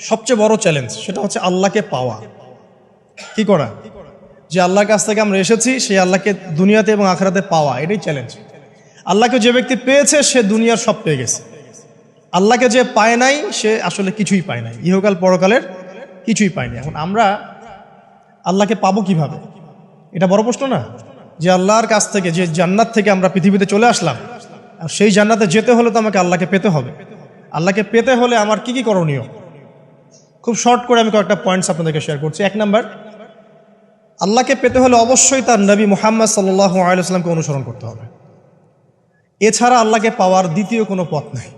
সবচেয়ে বড় চ্যালেঞ্জ সেটা হচ্ছে আল্লাহকে পাওয়া। কি করা? যে আল্লাহর কাছ থেকে আমরা এসেছি, সেই আল্লাহকে দুনিয়াতে এবং আখরাতে পাওয়া, এটাই চ্যালেঞ্জ আল্লাহকে যে ব্যক্তি পেয়েছে, সে দুনিয়ার সব পেয়ে গেছে। আল্লাহকে যে পায় নাই, সে আসলে কিছুই পায় নাই। ইহকাল পরকালের কিছুই পায়নি এখন আমরা আল্লাহকে পাবো কীভাবে? এটা বড় প্রশ্ন না? যে আল্লাহর কাছ থেকে, যে জান্নাত থেকে আমরা পৃথিবীতে চলে আসলাম, আর সেই জান্নাতে যেতে হলে তো আমাকে আল্লাহকে পেতে হবে। আল্লাহকে পেতে হলে আমার কি কি করণীয়? খুব শর্ট করে আমি কয়েকটা পয়েন্টস আপনাদেরকে শেয়ার করছি। এক নাম্বার আল্লাহকে পেতে হলে অবশ্যই তার নবী মুহাম্মদ সাল্লাহ আলাইসলামকে অনুসরণ করতে হবে। এছাড়া আল্লাহকে পাওয়ার দ্বিতীয় কোনো পথ নাই।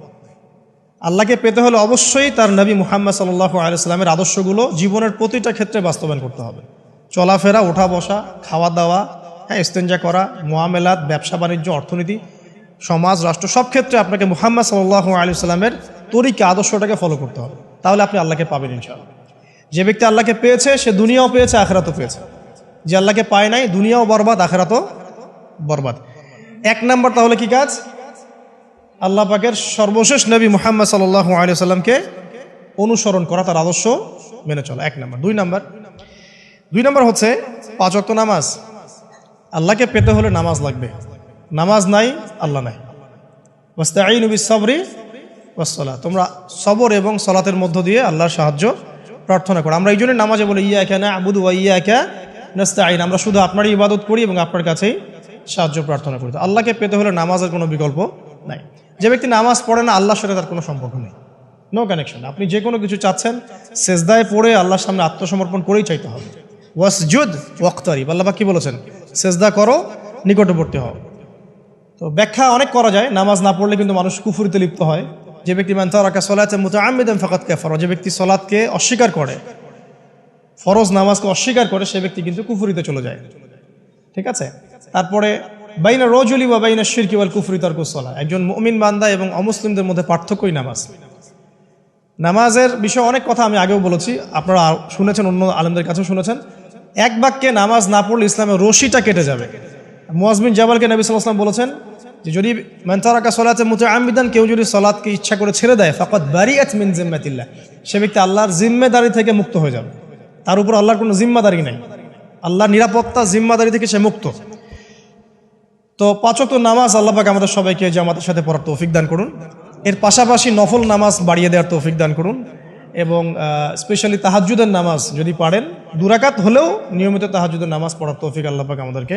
আল্লাহকে পেতে হলে অবশ্যই তার নবী মুহাম্মদ সাল্লাহ আলাইস্লামের আদর্শগুলো জীবনের প্রতিটা ক্ষেত্রে বাস্তবায়ন করতে হবে। চলাফেরা ওঠা বসা খাওয়া দাওয়া হ্যাঁ ইস্তেঞ্জা করা, মোয়ামেলাত, ব্যবসা, বাণিজ্য, অর্থনীতি, সমাজ, রাষ্ট্র, সব ক্ষেত্রে আপনাকে মুহাম্মদ সাল্লাহ আলি সাল্লামের তরিকে, আদর্শটাকে ফলো করতে হবে। তাহলে আপনি আল্লাহকে পাবেন ইনশাআল্লাহ। যে ব্যক্তি আল্লাহকে পেয়েছে, সে দুনিয়াও পেয়েছে, আখেরাতও পেয়েছে। যে আল্লাহকে পায় নাই, দুনিয়াও বরবাদ, আখেরাতও বরবাদ। এক নম্বর তাহলে কি কাজ? আল্লাহ পাকের সর্বশেষ নবী মোহাম্মদ সাল্লাহ আলি সাল্লামকে অনুসরণ করা, তার আদর্শ মেনে চলা। এক নম্বর। দুই নাম্বার। দুই নম্বর হচ্ছে পাঁচ অক্ত নামাজ। আল্লাহকে পেতে হলে নামাজ লাগবে। নামাজ নাই, আল্লাহ নাই। ওয়াস্তাঈন বিস সবরি ওয়াসলা তোমরা সবর এবং সলাতের মধ্য দিয়ে আল্লাহর সাহায্য প্রার্থনা করো। আমরা এই জন্য নামাজে বলি ইয়া কে না আবুদু ইয়া কে আইন আমরা শুধু আপনারই ইবাদত করি এবং আপনার কাছেই সাহায্য প্রার্থনা করি। আল্লাহকে পেতে হলে নামাজের কোনো বিকল্প নাই। যে ব্যক্তি নামাজ পড়ে না, আল্লাহর সাথে তার কোনো সম্পর্ক নেই। নো কানেকশন আপনি যে কোনো কিছু চাচ্ছেন, সেজদায় পড়ে আল্লাহর সামনে আত্মসমর্পণ করেই চাইতে হবে। ওয়াসজুদ ওয়াক্তারিব। আল্লাহ কি বলেছেন? সেজদা করো, নিকটবর্তী হও। তো ব্যাখ্যা অনেক করা যায়। নামাজ না পড়লে কিন্তু মানুষ কুফুরিতে লিপ্ত হয়। যে ব্যক্তি মানতারাকা সলাতে মুতাআম্মিদান ফাকাত কাফার, যে ব্যক্তি সলাৎকে অস্বীকার করে, ফরজ নামাজকে অস্বীকার করে, সে ব্যক্তি কিন্তু কুফুরিতে চলে যায়। ঠিক আছে? তারপরে বাইনা রজলি বা বাইনা শিরকি ওয়াল কুফরি তার কুসলা একজন মুমিন বান্দা এবং অমুসলিমদের মধ্যে পার্থক্যই নামাজ। নামাজের বিষয়ে অনেক কথা আমি আগেও বলেছি, আপনারা শুনেছেন, অন্য আলেমদের কাছেও শুনেছেন। এক বাক্যে নামাজ না পড়লে ইসলামের রশিটা কেটে যাবে। মোয়াজবিন জাবালকে নবী সাল্লাম বলেছেন যে যদি মেন্তারাকা সলাতে মুতে আমিদান কেউ যদি সলাৎকে ইচ্ছা করে ছেড়ে দেয় ফাকাত বারিয়াত মিন জিম্মাতিল্লাহ, সে ব্যক্তি আল্লাহর জিম্মেদারি থেকে মুক্ত হয়ে যাবে। তার উপর আল্লাহর কোনো জিম্মাদারি নাই। আল্লাহর নিরাপত্তা জিম্মাদারি থেকে সে মুক্ত। তো পাঁচক নামাজ আল্লাহ পাক আমাদের সবাইকে জামাতের সাথে পড়ার তৌফিক দান করুন। এর পাশাপাশি নফল নামাজ বাড়িয়ে দেওয়ার তৌফিক দান করুন। এবং স্পেশালি তাহাজুদের নামাজ যদি পারেন, দুরাকাত হলেও নিয়মিত তাহাজুদের নামাজ পড়ার তৌফিক আল্লাহ পাক আমাদেরকে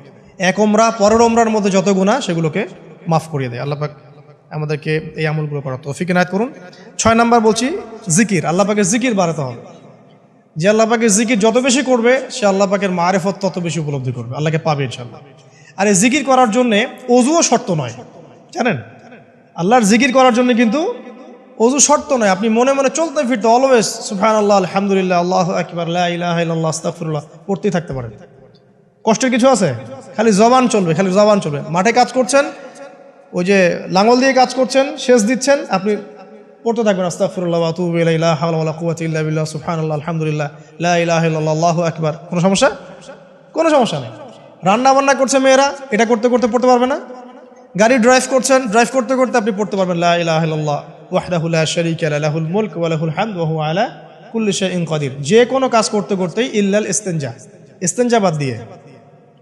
এক ওমরা, পরের ওমরার মধ্যে যত গুণা সেগুলোকে মাফ করিয়ে দেয়। আল্লাহ পাক আমাদেরকে এই আমলগুলো করার তৌফিক এনায়ত করুন। ছয় নাম্বার বলছি, জিকির। আল্লাহ পাকে জিকির বাড়াতে হবে। যে আল্লাহ পাকের জিকির যত বেশি করবে, সে আল্লাহ পাকের মারেফত তত বেশি উপলব্ধি করবে। আল্লাহকে পাবে ইনশাল্লাহ আর এই জিকির করার জন্যে অজুও শর্ত নয়। জানেন? আল্লাহর জিকির করার জন্য কিন্তু অজু শর্ত নয়। আপনি মনে মনে চলতে ফিরতে অলওয়েজ সুফান আল্লাহ আলহামদুলিল্লাহ, আল্লাহ আকবর আল্লাহ আস্তাফুল্লাহ পড়তেই থাকতে পারেন। কষ্টের কিছু আছে? খালি জবান চলবে, খালি জবান চলবে। মাঠে কাজ করছেন, ওই যে লাঙল দিয়ে কাজ করছেন শেষ দিচ্ছেন, আপনি পড়তে থাকবেন আস্তাফুল্লাহ আতুব ইলাইলা হাওলা ওয়ালা কুওয়াতা ইল্লা আলহামদুলিল্লাহ আকবার। কোনো সমস্যা? কোনো সমস্যা নেই। রান্না বান্না করছে মেয়েরা, এটা করতে করতে পড়তে পারবে না। গাড়ি ড্রাইভ করছেন ড্রাইভ করতে করতে আপনি পড়তে পারবেন যে কোনো কাজ করতে করতেই ইল্লাল ইস্তেনজা ইস্তেনজা বাদ দিয়ে।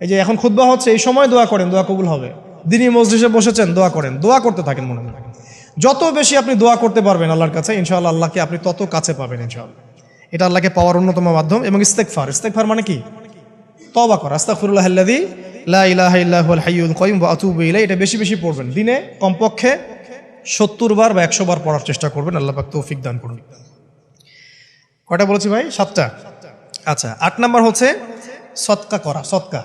এই যে এখন খুদ্া হচ্ছে, এই সময় দোয়া করেন, দোয়া কবুল হবে। দিনই মসজিদে বসেছেন, দোয়া করেন, দোয়া করতে থাকেন মনে মনে। যত বেশি আপনি দোয়া করতে পারবেন আল্লাহর কাছে, ইনশাআল্লাহ আল্লাহকে আপনি তত কাছে পাবেন ইনশাআল্লাহ। এটা আল্লাহকে পাওয়ার অন্যতম মাধ্যম এবং ইস্তেকফার ইস্তেকফার মানে কি? তবা করা। আতুবু ইলাইহি। এটা বেশি বেশি পড়বেন। দিনে কমপক্ষে সত্তর বার বা একশো বার পড়ার চেষ্টা করবেন। আল্লাহ তৌফিক দান করুন। কয়টা বলেছি ভাই? সাতটা। আচ্ছা আট নাম্বার হচ্ছে সৎকা করা সৎকা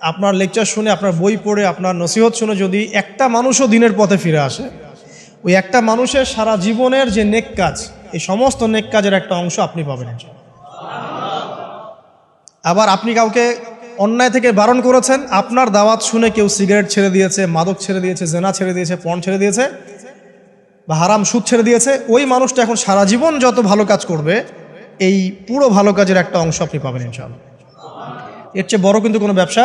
আপনার লেকচার শুনে, আপনার বই পড়ে, আপনার নসিহত শুনে যদি একটা মানুষও দিনের পথে ফিরে আসে, ওই একটা মানুষের সারা জীবনের যে নেক কাজ, এই সমস্ত নেক কাজের একটা অংশ আপনি পাবেন আবার আপনি কাউকে অন্যায় থেকে বারণ করেছেন, আপনার দাওয়াত শুনে কেউ সিগারেট ছেড়ে দিয়েছে, মাদক ছেড়ে দিয়েছে, জেনা ছেড়ে দিয়েছে, পণ ছেড়ে দিয়েছে, বা হারাম সুদ ছেড়ে দিয়েছে, ওই মানুষটা এখন সারা জীবন যত ভালো কাজ করবে, এই পুরো ভালো কাজের একটা অংশ আপনি পাবেন ইনশাআল্লাহ। এর চেয়ে বড় কিন্তু কোনো ব্যবসা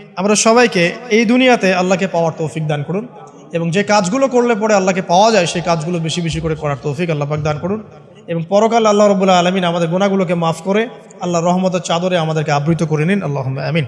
আমরা সবাইকে এই দুনিয়াতে আল্লাহকে পাওয়ার তৌফিক দান করুন এবং যে কাজগুলো করলে পরে আল্লাহকে পাওয়া যায়, সেই কাজগুলো বেশি বেশি করে করার তৌফিক আল্লাহাক দান করুন। এবং পরকাল আল্লাহ রবুল্লাহ আলমিন আমাদের গোনাগুলোকে মাফ করে আল্লাহ রহমতের চাদরে আমাদেরকে আবৃত করে নিন। আল্লাহ আমিন।